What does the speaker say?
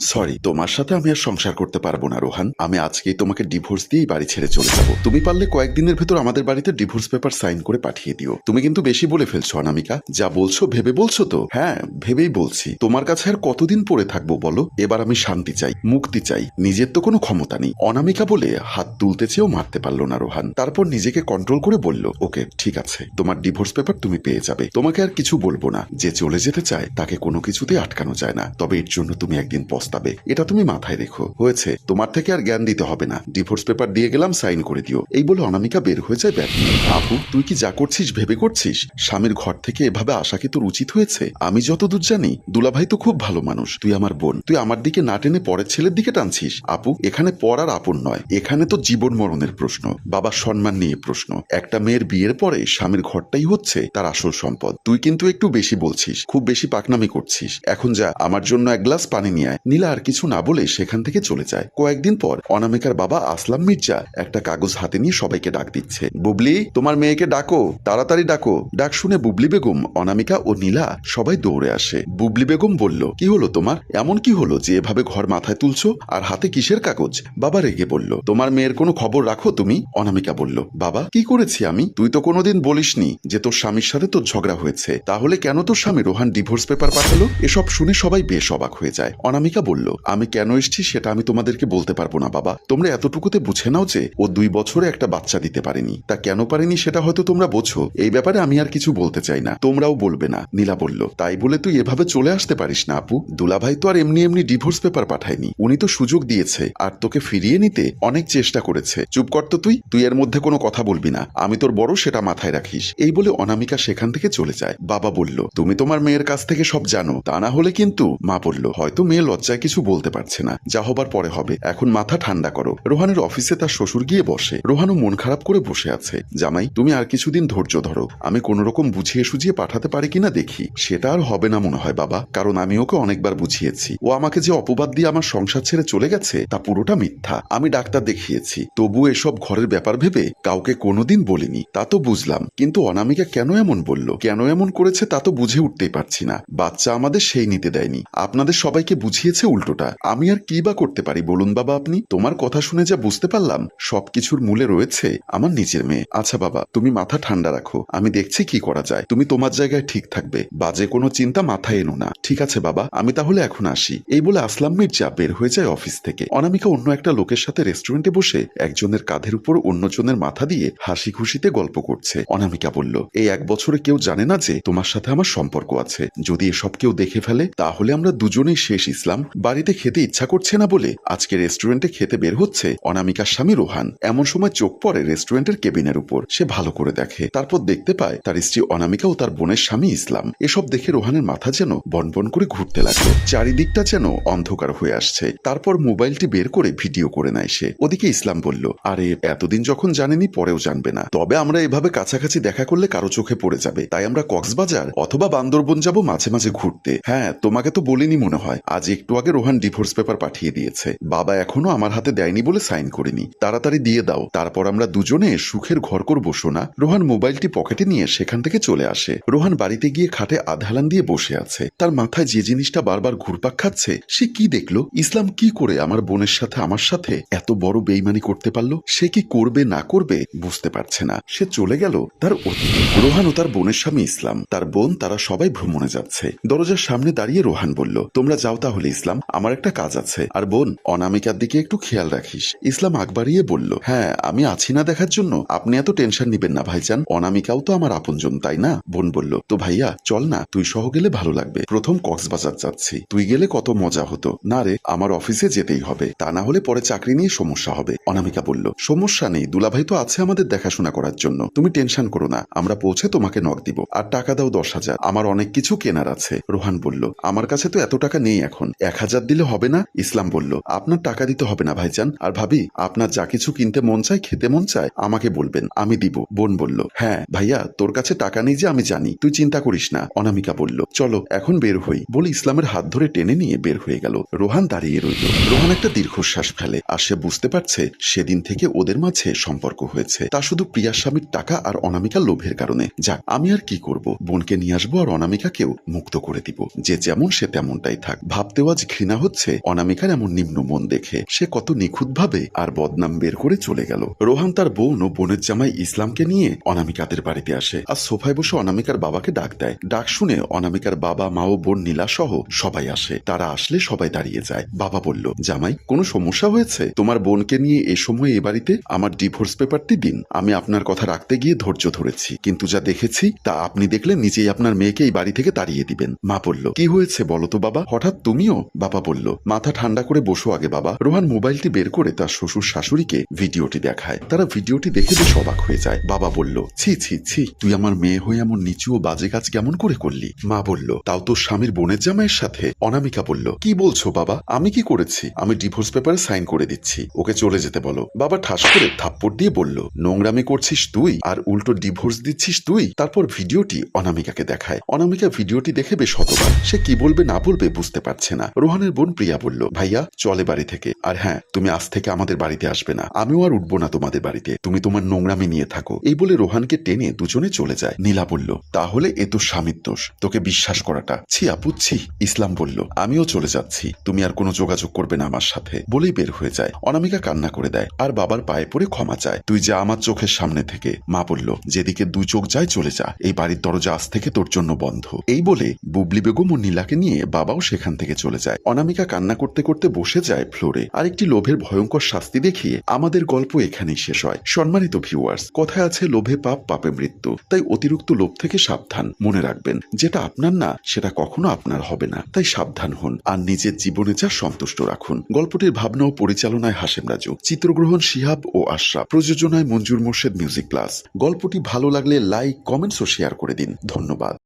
Sorry তোমার সাথে আমি আর সংসার করতে পারব না, রোহান। আমি আজকেই তোমাকে ডিভোর্স দিয়েই বাড়ি ছেড়ে চলে যাব। তুমি পারলে কয়েকদিনের ভেতর আমাদের বাড়িতে ডিভোর্স পেপার সাইন করে পাঠিয়ে দিও। তুমি কিন্তু বেশি বলে ফেলছো, অনামিকা। যা বলছো, ভেবে বলছো তো? হ্যাঁ ভেবেই বলছি। তোমার কাছে আর কতদিন পড়ে থাকব বলো? এবার আমি শান্তি চাই, মুক্তি চাই। নিজের তো কোনো ক্ষমতা নেই। অনামিকা বলে হাত তুলতে চেয়েও মারতে পারল না, রোহান। তারপর নিজেকে কন্ট্রোল করে বলল, ওকে, ঠিক আছে। তোমার ডিভোর্স পেপার তুমি পেয়ে যাবে। তোমাকে আর কিছু বলব না। যে চলে যেতে চায়, তাকে কোনো কিছুতেই আটকানো যায় না। তবে এর জন্য তুমি একদিন পস্তাবে এটা তুমি মাথায় রেখো। হয়েছে। তোমার থেকে আর জ্ঞান দিতে হবে না। ডিভোর্স পেপার দিয়ে গেলাম, সাইন করে দিও। এই বলে অনামিকা বের হয়ে যায় ব্যাগ আপু, তুই কি যা করছিস ভেবে করছিস? স্বামীর ঘর থেকে এভাবে আসা কি তোর উচিত হয়েছে? আমি যতদূর জানি, দুলাভাই তো খুব ভালো মানুষ। তুই আমার বোন। তুই আমার দিকে না টেনে পরের ছেলের দিকে টানছিস। আপু, এখানে পর আর আপন নয়। এখানে তো জীবন মরণের প্রশ্ন, বাবার সম্মান নিয়ে প্রশ্ন। একটা মেয়ের বিয়ের পরে স্বামীর ঘরটাই হচ্ছে তার আসল সম্পদ। তুই কিন্তু একটু বেশি বলছিস, খুব বেশি পাকনামি করছিস। এখন যা, আমার জন্য এক গ্লাস পানি নিয়ে আয়। নীলা আর কিছু না বলে সেখান থেকে চলে যায়। কয়েকদিন পর অনামিকার বাবা আসলাম মির্জা। একটা কাগজ হাতে নিয়ে সবাইকে ডাক দিচ্ছে। বুবলি, তোমার মেয়েকে ডাকো, তাড়াতাড়ি ডাকো। ডাক শুনে বুবলি বেগম, অনামিকা ও নীলা সবাই দৌড়ে আসে। বুবলি বেগম বলল, কি হলো তোমার? এমন কি হলো যে এভাবে ঘর মাথায় তুলছো? আর হাতে কিসের কাগজ? বাবা রেগে বলল, তোমার মেয়ের কোনো খবর রাখো তুমি? অনামিকা বলল, বাবা, কি করেছি আমি? তুই তো কোনোদিন বলিসনি যে তোর স্বামীর সাথে তোর ঝগড়া হয়েছে। তাহলে কেন তোর স্বামী রোহান ডিভোর্স পেপার পাঠালো? এসব শুনে সবাই বেশ অবাক হয়ে যায়। অনামিকা বলল, আমি কেন এসেছি সেটা আমি তোমাদেরকে বলতে পারব না, বাবা। তোমরা এতটুকুতে বুঝে নাও যে ও দুই বছরে একটা বাচ্চা দিতে পারেনি। তা কেন পারেনি সেটা হয়তো তোমরা বোঝো। এই ব্যাপারে আমি আর কিছু বলতে চাই না। তোমরাও বলবে না, নীলা বলল। তাই বলে তুই এভাবে চলে আসতে পারিস না, আপু। দুলাভাই তো আর এমনি এমনি ডিভোর্স পেপার পাঠায়নি। উনি তো সুযোগ দিয়েছে। আর তোকে ফিরিয়ে নিতে অনেক চেষ্টা করেছে। চুপ কর তো তুই। তুই এর মধ্যে কোনো কথা বলবি না। আমি তোর বড় সেটা মাথায় রাখিস। এই বলে অনামিকা সেখান থেকে চলে যায়। বাবা বলল, তুমি তোমার মেয়ের কাছ থেকে সব জানো। তা না হলে কিন্তু, মা বলল, হয়তো মেয়ে লজ্জায় কিছু বলতে পারছে না। যা হবার পরে হবে। এখন মাথা ঠান্ডা করো। রোহানের অফিসে তার শ্বশুর গিয়ে বসে। রোহানও মন খারাপ করে বসে আছে। জামাই, তুমি আর কিছুদিন ধৈর্য ধরো। আমি কোনো রকম বুঝিয়ে সুঝিয়ে পাঠাতে পারি কিনা দেখি। সেটা আর হবে না মনে হয়, বাবা। কারণ আমি ওকে অনেকবার বুঝিয়েছি। ও আমাকে যে অপবাদ দিয়ে আমার সংসার ছেড়ে চলে গেছে, তা পুরোটা মিথ্যা। আমি ডাক্তার দেখিয়েছি। তবু এসব ঘরের ব্যাপার ভেবে কাউকে কোনোদিন বলিনি। তা তো বুঝলাম। কিন্তু অনামিকা কেন এমন বলল? কেন এমন করেছে তা তো বুঝে উঠতেই পারছি না। বাচ্চা আমাদের সেই নিতে দেয়নি। আপনাদের সবাইকে বুঝিয়েছে উল্টোটা। আমি আর কি বা করতে পারি বলুন বাবা আপনি? তোমার কথা শুনে যা বুঝতে পারলাম, সবকিছুর মূলে রয়েছে আমার নিজের মেয়ে। আচ্ছা বাবা, তুমি মাথা ঠান্ডা রাখো। আমি দেখছি কি করা যায়। তুমি তোমার জায়গায় ঠিক থাকবে। বাজে কোনো চিন্তা মাথায় এনো না। ঠিক আছে বাবা, আমি তাহলে এখন আসি। এই বলে আসলাম মির্জা বের হয়ে যায় অফিস থেকে। অনামিকা অন্য একটা লোকের সাথে রেস্টুরেন্টে বসে একজনের কাঁধের উপর অন্যজনের মাথা দিয়ে হাসি খুশিতে গল্প করছে। অনামিকা বলল, এই এক বছরে কেউ জানে না যে তোমার সাথে আমার সম্পর্ক আছে। যদি এসব কেউ দেখে ফেলে, তাহলে আমরা দুজনেই শেষ ইসলাম। বাড়িতে খেতে ইচ্ছা করছে না বলে আজকে রেস্টুরেন্টে খেতে বের হচ্ছে অনামিকার স্বামী রোহান। এমন সময় চোখ পড়ে রেস্টুরেন্টের কেবিনের উপর। সে ভালো করে দেখে। তারপর দেখতে পায় তার স্ত্রী অনামিকা ও তার বোনের স্বামী ইসলাম। এসব দেখে রোহানের মাথা যেন বনবন করে ঘুরতে লাগল। চারিদিকটা যেন অন্ধকার হয়ে আসছে। তারপর মোবাইলটি বের করে ভিডিও করে নেয় সে। ওদিকে ইসলাম বলল, আরে, এতদিন যখন জানেনি পরেও জানবে না। তবে আমরা এভাবে কাছাকাছি দেখা করলে কারও চোখে পড়ে যাবে। তাই আমরা কক্সবাজার অথবা বান্দরবন যাব মাঝে মাঝে ঘুরতে। হ্যাঁ তোমাকে তো বলিনি মনে হয়। আজ একটু আগে রোহান ডিভোর্স পেপার পাঠিয়ে দিয়েছে। বাবা এখনও আমার হাতে দেয়নি বলে সাইন করিনি। তাড়াতাড়ি দিয়ে দাও। তারপর আমরা দুজনে সুখের ঘর করব, সোনা। রোহান মোবাইলটি পকেটে নিয়ে সেখান থেকে চলে আসে। রোহান বাড়িতে গিয়ে খাটে আধালান দিয়ে বসে আছে। তার মাথায় যে জিনিসটা বারবার ঘুরপাক খাচ্ছে, সে কি দেখল? ইসলাম কি করে আমার বোনের সাথে, আমার সাথে এত বড় বেইমানি করতে পারল? সে কি করবে, না করবে বুঝতে পারছে না। সে চলে গেল তার অতীত রোহান ও তার বোনের স্বামী ইসলাম। তার বোন, তারা সবাই ভ্রমণে যাচ্ছে। দরজার সামনে দাঁড়িয়ে রোহান বলল, তোমরা যাও তাহলে ইসলাম। আমার একটা কাজ আছে। আর বোন, অনামিকার দিকে একটু খেয়াল রাখিস। ইসলাম আকবারিয়ে বলল হ্যাঁ আমি আছি না দেখার জন্য। আপনি এত টেনশন নিবেন না, ভাইজান। অনামিকাও তো আমার আপনজন, তাই না? বোন বলল, তো ভাইয়া, চল না, তুই সহ গেলে ভালো লাগবে। প্রথম কক্সবাজার যাচ্ছি। তুই গেলে কত মজা হতো। না রে, আমার অফিসে যেতেই হবে। তা না হলে পরে চাকরি নিয়ে সমস্যা হবে। অনামিকা বলল, সমস্যা নেই, দুলাভাই তো আছে আমাদের দেখাশোনা করার জন্য। তুমি টেনশন করো না, আমরা পৌঁছে তোমাকে নক দিব। আর টাকা দাও দশ হাজার। আমার অনেক কিছু কেনার আছে। রোহান বলল, আমার কাছে তো এত টাকা নেই এখন। এক হাজার দিলে হবে না? ইসলাম বলল, আপনার টাকা দিতে হবে না ভাইজান। আর ভাবি, আপনার যা কিছু কিনতে মন চায়, খেতে মন চায়, আমাকে বলবেন, আমি দিব। বোন বলল হ্যাঁ ভাইয়া, তোর কাছে টাকা নেই যে আমি জানি, তুই চিন্তা করিস না। অনামিকা বলল, চলো, এখন বের হই। বলে ইসলামের হাত ধরে টেনে নিয়ে বের হয়ে গেল। রোহান দাঁড়িয়ে রইল। রোহান একটা দীর্ঘশ্বাস ফেলে, আর সে বুঝতে পারছে, সেদিন থেকে ওদের মাঝে সম্পর্ক হয়েছে। তা শুধু প্রিয়ার স্বামীর টাকা আর অনামিকা লোভের কারণে। যাক, আমি আর কি করব? বোনকে নিয়ে আসব আর অনামিকাকেও মুক্ত করে দিব। যে যেমন সে তেমনটাই থাক। ভাবতেও আজ ঘৃণা হচ্ছে। অনামিকার এমন নিম্ন মন দেখে সে কত নিখুঁতভাবে আর বদনাম বের করে চলে গেল। রোহান তার বোন ও বোনের জামাই ইসলামকে নিয়ে অনামিকাদের বাড়িতে আসে আর সোফায় বসে অনামিকার বাবাকে ডাক দেয়। ডাক শুনে অনামিকার বাবা, মা ও বোন নীলা সহ সবাই আসে। তারা আসলে সবাই দাঁড়িয়ে যায়। বাবা বলল, জামাই, কোনো সমস্যা হয়েছে? তোমার বোনকে নিয়ে এ সময় এ বাড়িতে আমার ডিভোর্স পেপারটি দিন। আমি আপনার কথা রাখতে গিয়ে ধৈর্য ধরেছি। কিন্তু যা দেখেছি, তা আপনি দেখলে নিজেই আপনার মেয়েকে এই বাড়ি থেকে তাড়িয়ে দিবেন। মা বলল, কি হয়েছে বলো তো বাবা? হঠাৎ তুমিও বাবা বলল, মাথা ঠান্ডা করে বসো আগে বাবা। রোহান মোবাইলটি বের করে তার শ্বশুর শাশুড়িকে ভিডিওটি দেখায়। তারা ভিডিওটি দেখে বেশ অবাক হয়ে যায়। বাবা বলল, ছি ছি ছি, তুই আমার মেয়ে হয়ে এমন নিচু ও বাজে কাজ কেমন করে করলি? মা বলল, তাও তোর স্বামীর বোনের জামাইয়ের সাথে? অনামিকা বলল, কি বলছো বাবা? আমি কি করেছি? আমি ডিভোর্স পেপারে সাইন করে দিচ্ছি। ওকে চলে যেতে বলো। বাবা ঠাস করে থাপ্পড় দিয়ে বলল, নোংরামি করছিস তুই? আর উল্টো ডিভোর্স দিচ্ছিস তুই? তারপর ভিডিওটি অনামিকাকে দেখায়। অনামিকা ভিডিওটি দেখে বেশ হতবাক। সে কি বলবে না বলবে বুঝতে পারছে না। রোহানের বোন প্রিয়া বলল, ভাইয়া, চলে বাড়ি থেকে। আর হ্যাঁ তুমি আজ থেকে আমাদের বাড়িতে আসবে না। আমিও আর উঠবো না তোমাদের বাড়িতে। তুমি তোমার নোংরামি নিয়ে থাকো। এই বলে রোহানকে টেনে দুজনে চলে যায়। নীলা বলল, তাহলে এ তো স্বামীর দোষ। তোকে বিশ্বাস করাটা। ছি আপু, ছি, ইসলাম বলল, আমিও চলে যাচ্ছি। তুমি আর কোনো যোগাযোগ করবে না আমার সাথে। বলেই বের হয়ে যায়। অনামিকা কান্না করে দেয়, আর বাবার পায়ে পড়ে ক্ষমা চায়। তুই যা আমার চোখের সামনে থেকে। মা বলল, যেদিকে দুই চোখ যায় চলে যা। এই বাড়ির দরজা আজ থেকে তোর জন্য বন্ধ। এই বলে বুবলি বেগম ও নীলাকে নিয়ে বাবাও সেখান থেকে চলে যায়। অনামিকা কান্না করতে করতে বসে যায় ফ্লোরে। আর একটি লোভের ভয়ঙ্কর শাস্তি দেখিয়ে আমাদের গল্প এখানেই শেষ হয়। সম্মানিত ভিউয়ার্স, কথায় আছে লোভে পাপ, পাপে মৃত্যু। তাই অতিরিক্ত লোভ থেকে সাবধান মনে রাখবেন। যেটা আপনার না, সেটা কখনো আপনার হবে না। তাই সাবধান হন আর নিজের জীবনে যা সন্তুষ্ট রাখুন। গল্পটির ভাবনা ও পরিচালনায় হাসেম রাজু। চিত্রগ্রহণ শিহাব ও আশরাফ। প্রযোজনায় মঞ্জুর মোর্শেদ মিউজিক প্লাস। গল্পটি ভালো লাগলে লাইক, কমেন্টস ও শেয়ার করে দিন। ধন্যবাদ।